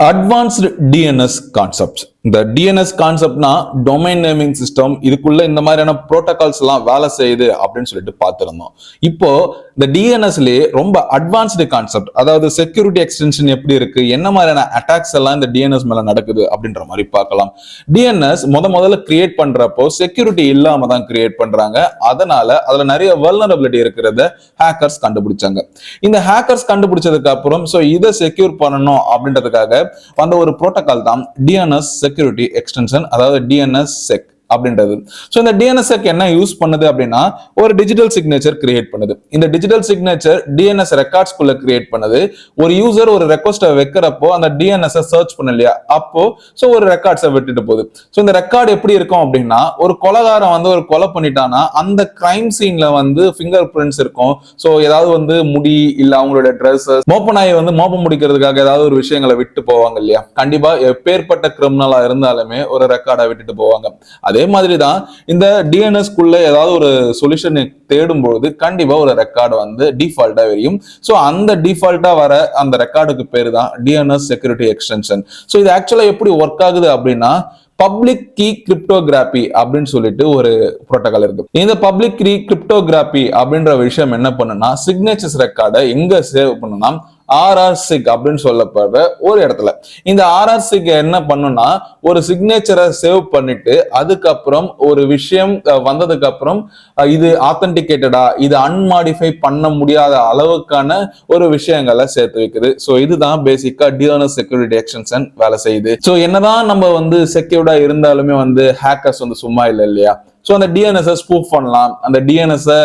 Advanced DNS concept இந்த DNS கான்செப்ட்னா domain naming system இதுக்குள்ள இந்த மாதிரியான ப்ரோட்டோகால்ஸ் எல்லாம் வேலை செய்யுது அப்படின்னு சொல்லிட்டு பார்த்திருந்தோம். இப்போ இந்த டிஎன்எஸ்லயே ரொம்ப அட்வான்ஸ்டு கான்செப்ட் அதாவது செக்யூரிட்டி எக்ஸ்டென்ஷன் எப்படி இருக்கு என்ன மாதிரியான அட்டாக்ஸ் எல்லாம் இந்த டிஎன்எஸ் மேல நடக்குது அப்படின்ற மாதிரி பார்க்கலாம். டிஎன்எஸ் முத முதல்ல கிரியேட் பண்றப்போ செக்யூரிட்டி இல்லாம தான் கிரியேட் பண்றாங்க. அதனால அதுல நிறைய வல்னரபிலிட்டி இருக்கிறத ஹேக்கர்ஸ் கண்டுபிடிச்சாங்க. இந்த ஹேக்கர்ஸ் கண்டுபிடிச்சதுக்கு அப்புறம் ஸோ இதை செக்யூர் பண்ணணும் அப்படின்றதுக்காக வந்த ஒரு புரோட்டோகால் தான் டிஎன்எஸ் செக்யூரிட்டி எக்ஸ்டென்ஷன் அதாவது டிஎன்எஸ் செக் அப்படின்றது. ஸோ இந்த டிஎன்எஸ்எக் என்ன யூஸ் பண்ணுது அப்படின்னா ஒரு டிஜிட்டல் சிக்னேச்சர் கிரியேட் பண்ணுது. இந்த டிஜிட்டல் சிக்னேச்சர் டிஎன்எஸ் ரெக்கார்ட்ஸ்குள்ள கிரியேட் பண்ணுது. ஒரு யூசர் ஒரு ரெக்வஸ்ட்டை வைக்கிறப்போ அந்த டிஎன்எஸ் சர்ச் பண்ண இல்லையா? அப்போ ஸோ ஒரு ரெக்கார்ட்ஸை விட்டுட்டு போகுது. ஸோ இந்த ரெக்கார்டு எப்படி இருக்கும் அப்படின்னா ஒரு கொலகாரம் வந்து ஒரு கொலை பண்ணிட்டானா அந்த கிரைம் சீன்ல வந்து ஃபிங்கர் பிரிண்ட்ஸ் இருக்கும். ஸோ ஏதாவது வந்து முடி இல்ல அவங்களோட ட்ரெஸ்ஸஸ் மோப்பநாயை வந்து மோப்பம் முடிக்கிறதுக்காக ஏதாவது ஒரு விஷயங்களை விட்டு போவாங்க இல்லையா? கண்டிப்பா எப்பேற்பட்ட கிரிமினலா இருந்தாலுமே ஒரு ரெக்கார்டை விட்டுட்டு போவாங்க. அதே மாதிரி தான் இந்த டிஎன்எஸ்குள்ள ஏதாவது ஒரு சொல்யூஷன் தேடும்போது கண்டிப்பா ஒரு ரெக்கார்டு வந்து டிஃபால்ட்டா வெறியும் ஸோ அந்த டிஃபால்ட்டா வர அந்த ரெக்கார்டுக்கு பேர் தான் டிஎன்எஸ் செக்யூரிட்டி எக்ஸ்டென்ஷன் ஸோ இது ஆக்சுவலா எப்படி ஒர்க் ஆகுது அப்படின்னா பப்ளிக் கீ கிரிப்டோகிராபி அப்படின்னு சொல்லிட்டு ஒரு புரோட்டோகால் இருக்கு. இந்த பப்ளிக் கீ கிரிப்டோகிராபி அப்படின்ற விஷயம் என்ன பண்ணுனா சிக்னேச்சர்ஸ் ரெக்கார்டை எங்க சேவ் பண்ணுனா ஆர்ஆர் சிக் அப்படின்னு சொல்லப்படுற ஒரு இடத்துல. இந்த ஆர்ஆர் சிக் என்ன பண்ணுனா ஒரு சிக்னேச்சரை சேவ் பண்ணிட்டு அதுக்கப்புறம் ஒரு விஷயம் வந்ததுக்கு அப்புறம் இது ஆத்தன்டிகேட்டடா இது அன்மாடிஃபை பண்ண முடியாத அளவுக்கான ஒரு விஷயங்களை சேர்த்து வைக்குது. ஸோ இதுதான் பேசிக்கா டிஎன்எஸ் செக்யூரிட்டி எக்ஸ்டென்ஷன் வேலை செய்யுது. ஸோ என்னதான் நம்ம வந்து செக்யூர்டா இருந்தாலுமே வந்து ஹேக்கர்ஸ் வந்து சும்மா இல்லை இல்லையா? ஸோ அந்த டிஎன்எஸை ஸ்பூஃப் பண்ணலாம். அந்த டிஎன்எஸை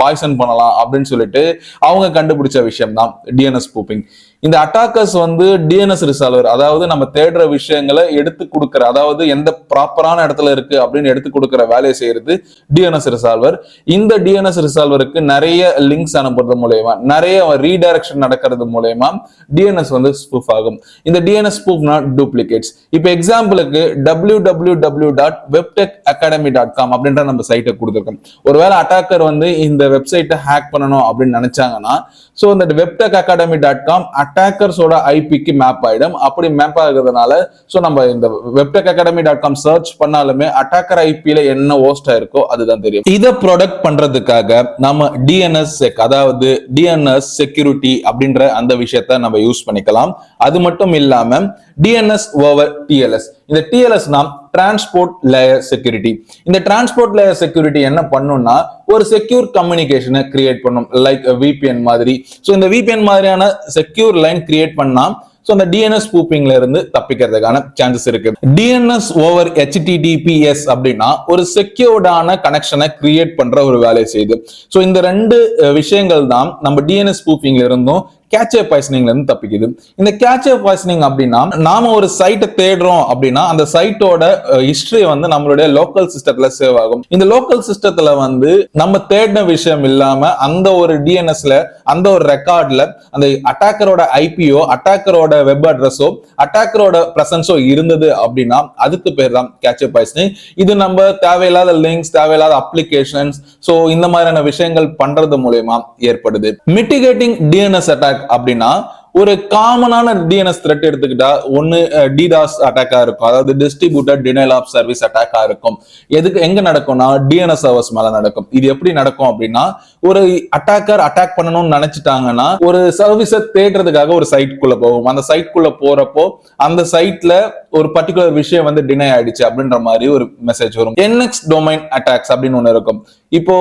பாய்சன் பண்ணலாம் அப்படின்னு சொல்லிட்டு அவங்க கண்டுபிடிச்ச விஷயம் தான் டிஎன்எஸ் ஸ்பூப்பிங் இந்த அட்டாக்கர்ஸ் வந்து டிஎன்எஸ் ரிசால்வர் அதாவது நம்ம தேடுற விஷயங்களை எடுத்து கொடுக்குற அதாவது எந்த ப்ராப்பரான இடத்துல இருக்கு அப்படின்னு எடுத்து கொடுக்குற வேலையை செய்யறது டிஎன்எஸ் ரிசால்வர் இந்த டிஎன்எஸ் ரிசால்வருக்கு நிறைய லிங்க்ஸ் அனுப்புறது மூலயமா நிறைய ரீடைரக்ஷன் நடக்கிறது மூலயமா டிஎன்எஸ் வந்து ஸ்பூஃப் ஆகும். இந்த டிஎன்எஸ் ஸ்பூஃப்னா டூப்ளிகேட்ஸ் இப்போ எக்ஸாம்பிளுக்கு டபிள்யூ டபிள்யூ டபிள்யூ டாட் வெப்டெக் அகாடமி டாட் காம் அப்படின்ற நம்ம சைட்டை கொடுத்துருக்கோம். ஒருவேளை அட்டாக்கர் வந்து இந்த வெப்சைட்டை ஹேக் பண்ணணும் அப்படின்னு நினைச்சாங்கன்னா ஸோ இந்த வெப்டெக் அகாடமி டாட் காம் அட்டாக்கர்ஸோட ஐபிக்கு மேப் ஆகிடும் அப்படி மேப் ஆகுறதுனால ஸோ நம்ம இந்த வெப்டெக் அகாடமி டாட் காம் சர்ச் பண்ணாலுமே அட்டாக்கர் ஐபியில என்ன ஹோஸ்டா இருக்கோ அதுதான் தெரியும். இதை ப்ரொடக்ட் பண்றதுக்காக நம்ம டிஎன்எஸ் செக் அதாவது டிஎன்எஸ் செக்யூரிட்டி அப்படின்ற அந்த விஷயத்த நம்ம யூஸ் பண்ணிக்கலாம். அது மட்டும் இல்லாம டிஎன்எஸ் ஓவர் டிஎல்எஸ் இந்த டிஎல்எஸ்னா டிரான்ஸ்போர்ட் லேயர் செக்யூரிட்டி இந்த டிரான்ஸ்போர்ட் லேயர் செக்யூரிட்டி என்ன பண்ணும்னா ஒரு செக்யூர் கம்யூனிகேஷனை கிரியேட் பண்ணும். லைக் விபிஎன் மாதிரி ஸோ இந்த விபிஎன் மாதிரியான செக்யூர் லைன் கிரியேட் பண்ணா ஸோ அந்த டிஎன்எஸ் பூப்பிங்ல இருந்து தப்பிக்கிறதுக்கான சான்சஸ் இருக்கு. டிஎன்எஸ் ஓவர் ஹெச்டிடிபிஎஸ் அப்படின்னா ஒரு செக்யூர்டான கனெக்ஷனை கிரியேட் பண்ற ஒரு வேலையை செய்யுது. ஸோ இந்த ரெண்டு விஷயங்கள் தான் நம்ம டிஎன்எஸ் பூப்பிங்ல இருந்தும் கேட்சே பாய்சனிங்ல இருந்து தப்பிக்குது. இந்த கேட்சே பாய்சனிங் அப்படின்னா நாம ஒரு சைட்டை தேடுறோம் அப்படின்னா அந்த சைட்டோட ஹிஸ்டரி வந்து நம்மளுடைய லோக்கல் சிஸ்டத்துல சேவ் ஆகும். இந்த லோக்கல் சிஸ்டத்துல வந்து நம்ம தேடின விஷயம் இல்லாம அந்த ஒரு டிஎன்எஸ்ல அந்த ஒரு ரெக்கார்ட்ல அந்த அட்டாக்கரோட ஐபிஓ அட்டாக்கரோட வெப் அட்ரஸோ அட்டாக்கரோட பிரசன்ஸோ இருந்தது அப்படின்னா அதுக்கு பேர் தான் கேட்சே பாய்சனிங் இது நம்ம தேவையில்லாத லிங்க்ஸ் தேவையில்லாத அப்ளிகேஷன்ஸ் ஸோ இந்த மாதிரியான விஷயங்கள் பண்றது மூலயமா ஏற்படுது. மிட்டிகேட்டிங் டிஎன்எஸ் அட்டாக் அப்படின்னா ஒரு காமனான டிஎன்எஸ் த்ரெட் எடுத்துக்கிட்டா ஒன்னு டிடாஸ் அட்டாக்கா இருக்கும். அதாவது டிஸ்ட்ரிபியூட்டர் டினைல் ஆஃப் சர்வீஸ் அட்டாக்கா இருக்கும். எதுக்கு எங்க நடக்கும்னா டிஎன்எஸ் சர்வர்ஸ் மேல நடக்கும். இது எப்படி நடக்கும் அப்படின்னா ஒரு அட்டாக்கர் அட்டாக் பண்ணணும்னு நினைச்சிட்டாங்கன்னா ஒரு சர்வீஸை தேடுறதுக்காக ஒரு சைட்குள்ள போகும். அந்த சைட்குள்ள போறப்போ அந்த சைட்ல ஒரு பர்டிகுலர் விஷயம் வந்து டினை ஆயிடுச்சு அப்படின்ற மாதிரி ஒரு மெசேஜ் வரும். என்எக்ஸ் டொமைன் அட்டாக்ஸ் அப்படின்னு ஒன்று இருக்கும். இப்போ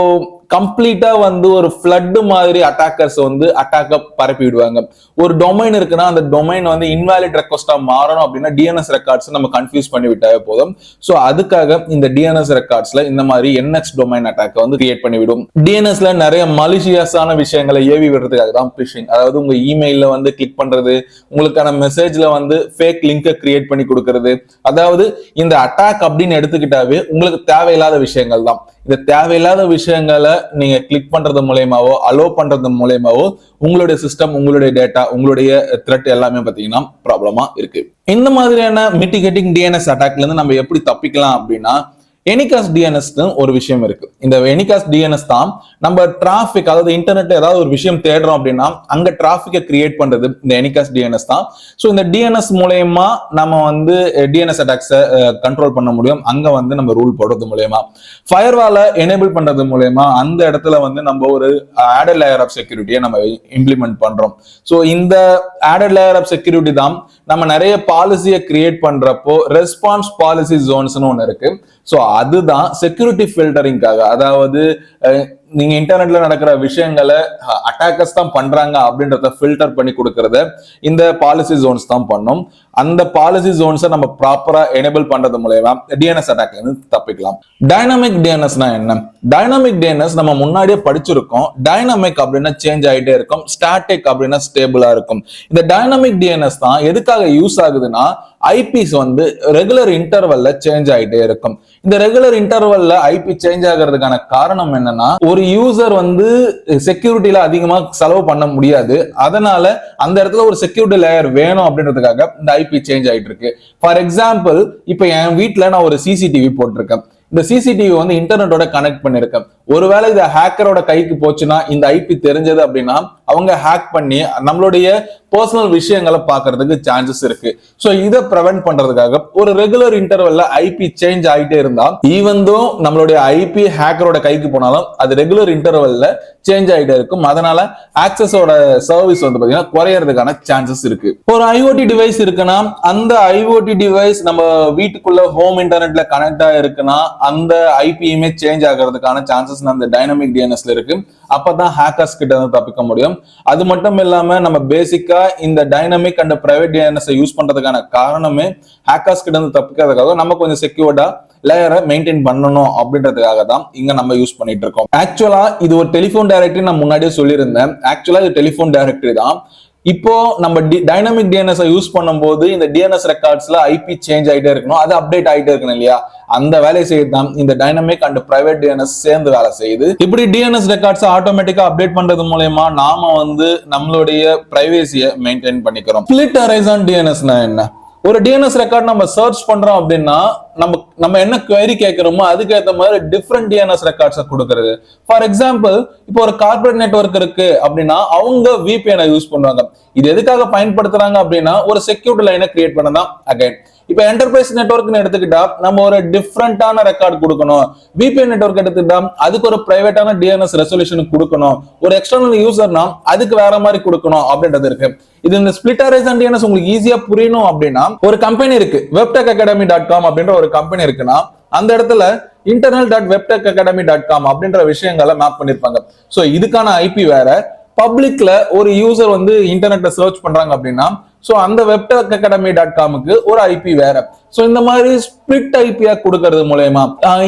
கம்ப்ளீட்டா வந்து ஒரு ஃபிளட் மாதிரி அட்டாக்கர்ஸ் வந்து அட்டாக்க பரப்பி விடுவாங்க. ஒரு டொமைன் இருக்குன்னா அந்த டொமைன் வந்து இன்வாலிட் ரெக்வஸ்டா மாறணும் அப்படின்னா டிஎன்எஸ் ரெக்கார்ட்ஸ் நம்ம கன்ஃபியூஸ் பண்ணி விட்டாவே போதும். ஸோ அதுக்காக இந்த டிஎன்எஸ் ரெக்கார்ட்ஸ்ல இந்த மாதிரி என்எக்ஸ் டொமைன் அட்டாக் வந்து கிரியேட் பண்ணி விடும். டிஎன்எஸ்ல நிறைய மலிஷியஸான விஷயங்களை ஏவி விடுறதுக்காக தான் பிஷிங் அதாவது உங்க இமெயில வந்து கிளிக் பண்றது உங்களுக்கான மெசேஜ்ல வந்து ஃபேக் லிங்கை கிரியேட் பண்ணி கொடுக்கறது. அதாவது இந்த அட்டாக் அப்படின்னு எடுத்துக்கிட்டாவே உங்களுக்கு தேவையில்லாத விஷயங்கள் தான். இந்த தேவையில்லாத விஷயங்களை நீங்க கிளிக் பண்றது மூலயமாவோ அலோ பண்றது மூலயமாவோ உங்களுடைய சிஸ்டம் உங்களுடைய டேட்டா உங்களுடைய த்ரெட் எல்லாமே பாத்தீங்கன்னா ப்ராப்ளமா இருக்கு. இந்த மாதிரியான மிட்டிகேட்டிங் டிஎன்எஸ் அட்டாக்ல இருந்து நம்ம எப்படி தப்பிக்கலாம் அப்படின்னா எனிகாஸ் டிஎன்எஸ்னு ஒரு விஷயம் இருக்கு. இந்த எனிகாஸ் டிஎன்எஸ் தான் நம்ம டிராஃபிக் அதாவது இன்டர்நெட் ஏதாவது ஒரு விஷயம் தேடுறோம் அப்படின்னா அங்க டிராஃபிக்கை கிரியேட் பண்றது இந்த எனிகாஸ் டிஎன்எஸ் தான். ஸோ இந்த டிஎன்எஸ் மூலயமா நம்ம வந்து டிஎன்எஸ் அட்டாக்ஸை கண்ட்ரோல் பண்ண முடியும். அங்க வந்து நம்ம ரூல் போடுறது மூலயமா. ஃபயர்வாலை எனேபிள் பண்றது மூலயமா அந்த இடத்துல வந்து நம்ம ஒரு ஆடட் லேயர் ஆஃப் செக்யூரிட்டியை நம்ம இம்ப்ளிமெண்ட் பண்றோம். ஸோ இந்த ஆடட் லேயர் ஆஃப் செக்யூரிட்டி தான் நம்ம நிறைய பாலிசியை கிரியேட் பண்றப்போ ரெஸ்பான்ஸ் பாலிசி ஜோன்ஸ்னு ஒன்று இருக்கு. ஸோ அதுதான் செக்யூரிட்டி ஃபில்டரிங்காக அதாவது நீங்க இன்டர்நெட்ல நடக்கிற விஷயங்களை அட்டாக்கர்ஸ் தான் பண்றாங்க அப்படின்றத ஃபில்டர் பண்ணி கொடுக்கறத. இந்த பாலிசி ஜோன்ஸ் தான் பண்ணும். அந்த பாலிசி ஜோன்ஸை நம்ம ப்ராப்பரா எனேபிள் பண்றது மூலயமா டிஎன்எஸ் அட்டாக்ல இருந்து தப்பிக்கலாம். டைனமிக் டிஎன்எஸ்னா என்ன? டைனமிக் டிஎன்எஸ் நம்ம முன்னாடியே படிச்சிருக்கோம். டைனமிக் அப்படின்னா சேஞ்ச் ஆயிட்டே இருக்கும். ஸ்டாட்டிக் அப்படின்னா ஸ்டேபிளா இருக்கும். இந்த டைனமிக் டிஎன்எஸ் தான் எதுக்காக யூஸ் ஆகுதுன்னா ஐபிஸ் வந்து ரெகுலர் இன்டர்வல்ல சேஞ்ச் ஆகிட்டே இருக்கும். இந்த ரெகுலர் இன்டர்வல்ல ஐபி சேஞ்ச் ஆகிறதுக்கான காரணம் என்னன்னா ஒரு யூசர் வந்து செக்யூரிட்டியில அதிகமா செலவு பண்ண முடியாது. அதனால அந்த இடத்துல ஒரு செக்யூரிட்டி லேயர் வேணும் அப்படின்றதுக்காக இந்த ஐபி சேஞ்ச் ஆகிட்டு இருக்கு. ஃபார் எக்ஸாம்பிள் இப்போ என் வீட்டில் நான் ஒரு சிசிடிவி போட்டிருக்கேன். இந்த சிசிடிவி வந்து இன்டர்நெட்டோட கனெக்ட் பண்ணிருக்கேன் ஒருவேளை இது ஹேக்கரோட கைக்கு போச்சுன்னா இந்த ஐபி தெரிஞ்சது அப்படின்னா அவங்க ஹேக் பண்ணி நம்மளுடைய பர்சனல் விஷயங்களை பார்க்கறதுக்கு சான்சஸ் இருக்கு. ஸோ இதை ப்ரிவென்ட் பண்றதுக்காக ஒரு ரெகுலர் இன்டர்வல்ல ஐபி சேஞ்ச் ஆகிட்டே இருந்தா ஈவந்தும் நம்மளுடைய ஐபி ஹேக்கரோட கைக்கு போனாலும் அது ரெகுலர் இன்டர்வல்ல சேஞ்ச் ஆகிட்டே இருக்கும். அதனால ஆக்சஸோட சர்வீஸ் வந்து பாத்தீங்கன்னா குறையறதுக்கான சான்சஸ் இருக்கு. ஒரு ஐஓடி டிவைஸ் இருக்குன்னா அந்த ஐஓடி டிவைஸ் நம்ம வீட்டுக்குள்ள ஹோம் இன்டர்நெட்ல கனெக்ட் ஆயிருக்குன்னா அந்த ஐபியுமே சேஞ்ச் ஆகிறதுக்கான சான்சஸ் அந்த டைனமிக் டிஎன்எஸ்ல இருக்கு. அப்பதான் ஹேக்கர்ஸ் கிட்ட இருந்து தப்பிக்க முடியும். அது மட்டும் இல்லாம நம்ம பேசிக்கா இந்த dynamic and private DNS use பண்றதுக்கான காரணமே ஹேக்கர்ஸ் கிட்ட இருந்து தப்பிக்கிறதுக்காக நம்ம கொஞ்சம் செக்யூர்டா லேயரை மெயின்டைன் பண்ணணும் அப்படின்றதுக்காக தான் இங்க நம்ம யூஸ் பண்ணிட்டு இருக்கோம். ஆக்சுவலா இது ஒரு டெலிஃபோன் டைரக்டரி நான் முன்னாடியே சொல்லியிருந்தேன். ஆக்சுவலா இது டெலிஃபோன் டைரக்டரி தான். இப்போ நம்ம டைனமிக் டிஎன்எஸ் யூஸ் பண்ணும்போது இந்த டிஎன்எஸ் ரெக்கார்ட்ஸ்ல ஐபி சேஞ்ச் ஆகிட்டே இருக்கணும். அது அப்டேட் ஆகிட்டே இருக்கணும் இல்லையா? அந்த வேலையை செய்யுது தான் இந்த டைனமிக் அண்ட் பிரைவேட் டிஎன்எஸ் சேர்ந்து வேலை செய்யுது. இப்படி டிஎன்எஸ் ரெக்கார்ட்ஸ் ஆட்டோமேட்டிக்கா அப்டேட் பண்றது மூலயமா நாம வந்து நம்மளுடைய பிரைவேசியை மெயின்டைன் பண்ணிக்கிறோம். ஸ்பிளிட் ஹரைசான் டிஎன்எஸ்னா என்ன? ஒரு டிஎன்எஸ் ரெக்கார்ட் நம்ம சர்ச் பண்றோம் அப்படின்னா நம்ம நம்ம என்ன குவரி கேட்கிறோமோ அதுக்கேற்ற மாதிரி டிஃப்ரெண்ட் டிஎன்எஸ் ரெக்கார்ட்ஸை கொடுக்கறது. ஃபார் எக்ஸாம்பிள் இப்போ ஒரு கார்பரேட் நெட்வொர்க் இருக்கு அப்படின்னா அவங்க விபிஎனை யூஸ் பண்ணுவாங்க. இது எதுக்காக பயன்படுத்துறாங்க அப்படின்னா ஒரு செக்யூரிட்டி லைனை கிரியேட் பண்ணதான். அகைன் இப்போ என்டர்பிரைஸ் நெட்ஒர்க்னு எடுத்துக்கிட்டா நம்ம ஒரு டிஃப்ரெண்டான ரெக்கார்ட் கொடுக்கணும். விபிஎன் நெட்ஒர்க் எடுத்துக்கிட்டா அதுக்கு ஒரு பிரைவேட்டான டிஎன்எஸ் ரெசல்யூஷன் கொடுக்கணும். ஒரு எக்ஸ்டர்னல் யூசர்னா அதுக்கு வேற மாதிரி கொடுக்கணும் அப்படின்றது இருக்கு. இது இந்த ஸ்பிளிட்டரைஸ் டிஎன்எஸ் உங்களுக்கு ஈஸியா புரியணும் அப்படின்னா ஒரு கம்பெனி இருக்கு வெப்டெக் அகாடமி டாட் காம் அப்படின்ற ஒரு கம்பெனி இருக்குன்னா அந்த இடத்துல இன்டர்னல் டாட் வெப்டெக் அகாடமி டாட் காம் அப்படின்ற விஷயங்களை மேப் பண்ணிருப்பாங்க. ஸோ இதுக்கான ஐபி வேற. பப்ளிக்ல ஒரு யூசர் வந்து இன்டர்நெட்ல சர்ச் பண்றாங்க அப்படின்னா ஸோ அந்த வெப்டெக் அகாடமி டாட் காமுக்கு ஒரு ஐபி வேற. ஸோ இந்த மாதிரி ஸ்பிளிட் ஐபியா கொடுக்கறது மூலயமா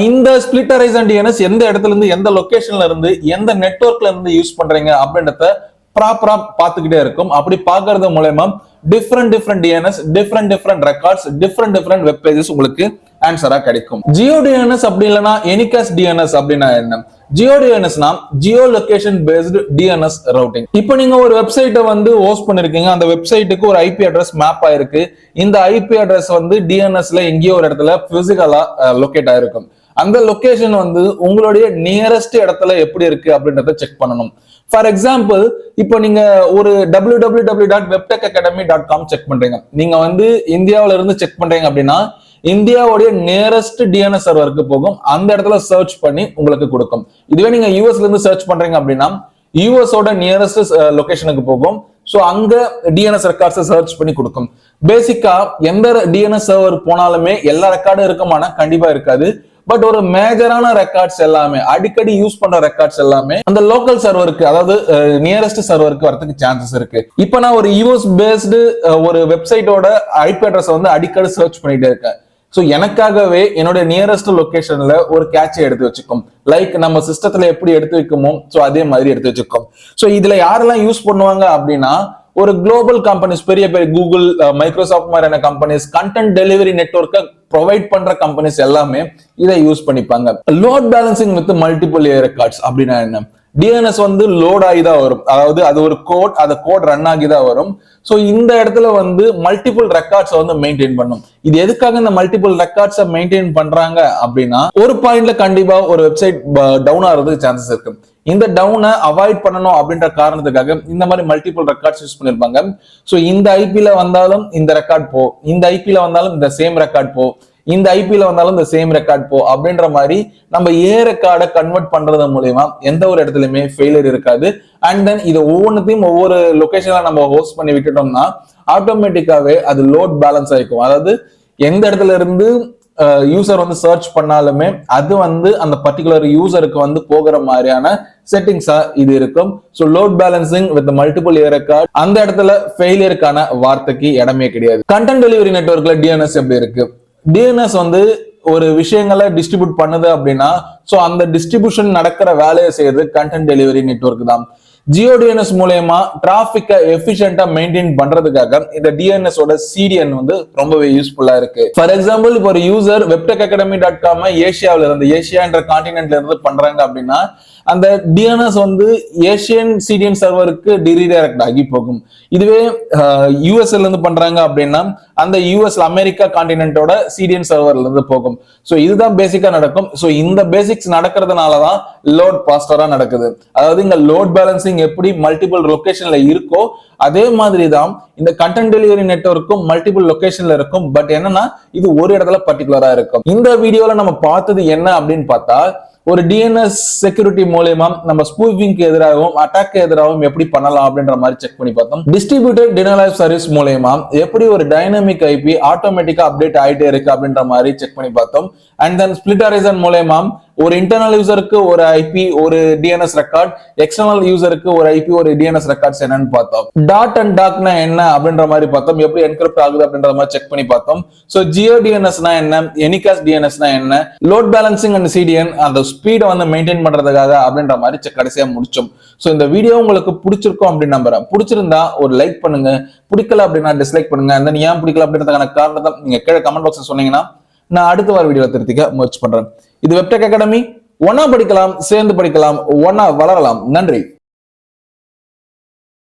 இந்த ஸ்பிளிட்டரைஸ் அண்ட் டிஎன்எஸ் எந்த இடத்துல இருந்து எந்த லொக்கேஷன்ல இருந்து எந்த நெட்ஒர்க்ல இருந்து யூஸ் பண்றீங்க அப்படின்றத ப்ராப்பரா பார்த்துக்கிட்டே இருக்கும். அப்படி பார்க்கறது மூலயமா different different DNS different different records different different web pages உங்களுக்கு ஆன்சரா கிடைக்கும். ஜியோ டிஎன்எஸ் அப்படி இல்லைன்னா எனிகாஸ் டிஎன்எஸ் அப்படின்னா என்ன? Geo டிஎன்எஸ்னா geo location based DNS routing இப்போ நீங்க ஒரு வெப்சைட்டை வந்து ஹோஸ்ட் பண்ணிருக்கீங்க. அந்த வெப்சைட்டுக்கு ஒரு ஐபி அட்ரஸ் மேப் ஆயிருக்கு. இந்த ஐபி அட்ரஸ் வந்து டிஎன்எஸ்ல எங்கேயோ ஒரு இடத்துல பிசிக்கலா லொகேட் ஆயிருக்கும். அந்த லொகேஷன் வந்து உங்களுடைய நியரஸ்ட் இடத்துல எப்படி இருக்கு அப்படின்றத செக் பண்ணணும். ஃபார் எக்ஸாம்பிள் இப்போ நீங்க ஒரு டபிள்யூ டபிள்யூ டபிள்யூ டாட் வெப்டெக் அகாடமி டாட் காம் செக் பண்றீங்க. நீங்க வந்து இந்தியாவில இருந்து செக் பண்றீங்க அப்படின்னா இந்தியாவுடைய நியரஸ்ட் டிஎன்எஸ் சர்வருக்கு போகும். அந்த இடத்துல சர்ச் பண்ணி உங்களுக்கு கொடுக்கும். இதுவே நீங்க யூஎஸ்ல இருந்து சர்ச் பண்றீங்க அப்படின்னா யூஎஸோட நியரஸ்ட் லொகேஷனுக்கு போகும். ஸோ அங்க டிஎன்எஸ் ரெக்கார்ட்ஸ் சர்ச் பண்ணி கொடுக்கும். பேசிக்கா எந்த டிஎன்எஸ் சர்வர் போனாலுமே எல்லா ரெக்கார்டும் இருக்குமானா கண்டிப்பா இருக்காது. பட் ஒரு மேஜரான ரெக்கார்ட்ஸ் எல்லாமே அடிக்கடி யூஸ் பண்ற ரெக்கார்ட்ஸ் எல்லாமே அந்த லோக்கல் சர்வருக்கு அதாவது நியரஸ்ட் சர்வருக்கு வரதுக்கு சான்சஸ் இருக்கு. இப்போ நான் ஒரு யூஎஸ் பேஸ்டு uh, ஒரு வெப்சைட்டோட ஐபி அட்ரஸ் வந்து அடிக்கடி சர்ச் பண்ணிட்டே இருக்கேன். ஸோ எனக்காகவே என்னுடைய நியரஸ்ட் லொகேஷன்ல ஒரு கேட்சை எடுத்து வச்சுக்கும். லைக் நம்ம சிஸ்டத்துல எப்படி எடுத்து வைக்குமோ ஸோ அதே மாதிரி எடுத்து வச்சுக்கோம். ஸோ இதுல யாரெல்லாம் யூஸ் பண்ணுவாங்க அப்படின்னா ஒரு குளோபல் கம்பெனிஸ் பெரிய பெரிய கூகுள் மைக்ரோசாஃப்ட் மாதிரியான கம்பெனிஸ் கண்டென்ட் டெலிவரி நெட்ஒர்க்கை ப்ரொவைட் பண்ற கம்பெனிஸ் எல்லாமே இதை யூஸ் பண்ணிப்பாங்க. Load balancing with multiple records அப்படின்னா என்ன? டிஎன்எஸ் வந்து லோட் ஆகி தான் வரும். அதாவது அது ஒரு கோட் அந்த கோட் ரன் ஆகி தான் வரும். ஸோ இந்த இடத்துல வந்து மல்டிபிள் ரெக்கார்ட்ஸை வந்து மெயின்டைன் பண்ணும். இது எதுக்காக இந்த மல்டிபிள் ரெக்கார்ட்ஸை மெயின்டைன் பண்றாங்க அப்படின்னா ஒரு பாயிண்ட்ல கண்டிப்பா ஒரு வெப்சைட் டவுன் ஆகிறதுக்கு சான்சஸ் இருக்கு. இந்த டவுனை அவாய்ட் பண்ணணும் அப்படின்ற காரணத்துக்காக இந்த மாதிரி மல்டிபிள் ரெக்கார்ட்ஸ் யூஸ் பண்ணிருப்பாங்க. ஸோ இந்த ஐபியில் வந்தாலும் இந்த ரெக்கார்ட் போ இந்த ஐபியில் வந்தாலும் இந்த சேம் ரெக்கார்ட் போ. இந்த ஐபிஎல் வந்தாலும் இந்த சேம் ரெக்கார்ட் போ அப்படின்ற மாதிரி நம்ம ஏ ரெக்கார்டை கன்வெர்ட் பண்றது மூலயமா எந்த ஒரு இடத்துலயுமே ஃபெயிலியர் இருக்காது. அண்ட் தென் இது ஒவ்வொன்றத்தையும் ஒவ்வொரு லொக்கேஷன்ல நம்ம ஹோஸ்ட் பண்ணி விட்டுட்டோம்னா ஆட்டோமேட்டிக்காவே அது லோட் பேலன்ஸ் ஆயிக்கும். அதாவது எந்த இடத்துல இருந்து யூசர் வந்து சர்ச் பண்ணாலுமே அது வந்து அந்த பர்டிகுலர் யூசருக்கு வந்து போகிற மாதிரியான செட்டிங்ஸா இது இருக்கும். So load balancing with multiple A record அந்த இடத்துல ஃபெயிலியருக்கான வார்த்தைக்கு இடமே கிடையாது. கண்டென்ட் டெலிவரி நெட்ஒர்க்ல டிஎன்எஸ் எப்படி இருக்கு? டிஎன்எஸ் வந்து ஒரு விஷயங்களை டிஸ்ட்ரிபியூட் பண்ணுது அப்படின்னா ஸோ அந்த டிஸ்ட்ரிபியூஷன் நடக்கிற வேலையை செய்யறது கண்டென்ட் டெலிவரி நெட்ஒர்க் தான். ஜியோ டிஎன்எஸ் மூலயமா டிராஃபிக்கை எஃபிஷியன்டா மெயின்டைன் பண்றதுக்காக இந்த டிஎன்எஸ் ஓட சிடிஎன் வந்து ரொம்பவே யூஸ்ஃபுல்லா இருக்கு. ஃபார் எக்ஸாம்பிள் இப்போ ஒரு யூசர் வெப்டெக் அகாடமி டாட் காம ஏஷியாவில இருந்து ஏஷியான்ற கான்டினென்ட்ல இருந்து பண்றாங்க அப்படின்னா அந்த டிஎன்எஸ் வந்து ஏஷியன் சிடிஎன் சர்வருக்கு டிரிடைரக்ட் ஆகி போகும். இதுவே யூஎஸ்ல இருந்து பண்றாங்க அப்படின்னா அந்த யூஎஸ்ல அமெரிக்கா காண்டினென்ட்டோட சிடிஎன் சர்வர்ல இருந்து போகும். ஸோ இதுதான் பேசிக்கா நடக்கும். ஸோ இந்த பேசிக்ஸ் நடக்கிறதுனால தான் லோட் பாஸ்டரா நடக்குது. அதாவது இங்க லோட் பேலன்சிங் எப்படி மல்டிபிள் லொகேஷன்ல இருக்கோ அதே மாதிரி தான் இந்த கண்டென்ட் டெலிவரி நெட்ஒர்க்கும் மல்டிபிள் லொகேஷன்ல இருக்கும். பட் என்னன்னா இது ஒரு இடத்துல பர்டிகுலரா இருக்கும். இந்த வீடியோல நம்ம பார்த்தது என்ன அப்படின்னு பார்த்தா ஒரு டிஎன்எஸ் செக்யூரிட்டி மூலயமா நம்ம ஸ்பூஃபிங்க்கு எதிராகவும் அட்டாக்கு எதிராகவும் எப்படி பண்ணலாம் அப்படின்ற மாதிரி செக் பண்ணி பார்த்தோம். டிஸ்ட்ரிபியூட்டட் டினலைவ் சர்வீஸ் மூலயமா எப்படி ஒரு டைனமிக் ஐபி ஆட்டோமேட்டிக்கா அப்டேட் ஆயிட்டே இருக்கு அப்படின்ற மாதிரி செக் பண்ணி பார்த்தோம். அண்ட் தென் ஸ்பிளிட்டரைசன் மூலயமா ஒரு இன்டர்னல் யூசருக்கு ஒரு ஐபி ஒரு டிஎன்எஸ் ரெக்கார்ட் எக்ஸ்டர்னல் யூசருக்கு ஒரு ஐபி ஒரு டிஎன்எஸ் ரெக்கார்ட்ஸ் என்னன்னு பார்த்தோம். டாட் அண்ட் டாக்னா என்ன அப்படின்ற மாதிரி பார்த்தோம். எப்படி என்கிரிப்ட் ஆகுது அப்படின்ற மாதிரி செக் பண்ணி பார்த்தோம். ஸோ ஜியோ டிஎன்எஸ்னா என்ன? எனிகாஸ் டிஎன்எஸ்னா என்ன? லோட் பேலன்சிங் அண்ட் சிடிஎன் அந்த ஸ்பீடை வந்து மெயின்டைன் பண்றதுக்காக அப்படின்ற மாதிரி செக் கடைசியா முடிச்சோம். ஸோ இந்த வீடியோ உங்களுக்கு பிடிச்சிருக்கும் அப்படின்னு நம்புறேன். பிடிச்சிருந்தா ஒரு லைக் பண்ணுங்க. பிடிக்கல அப்படின்னா டிஸ்லைக் பண்ணுங்க. அந்த ஏன் பிடிக்கல அப்படின்றதுக்கான காரணத்தை நீங்க கீழே கமெண்ட் பாக்ஸ் சொன்னீங்கன்னா நான் அடுத்த வார வீடியோவில் திருத்திக்க முயற்சி பண்றேன். இது வெப்டெக் அகாடமி ஒன்னா படிக்கலாம் சேர்ந்து படிக்கலாம் ஒன்னா வளரலாம். நன்றி.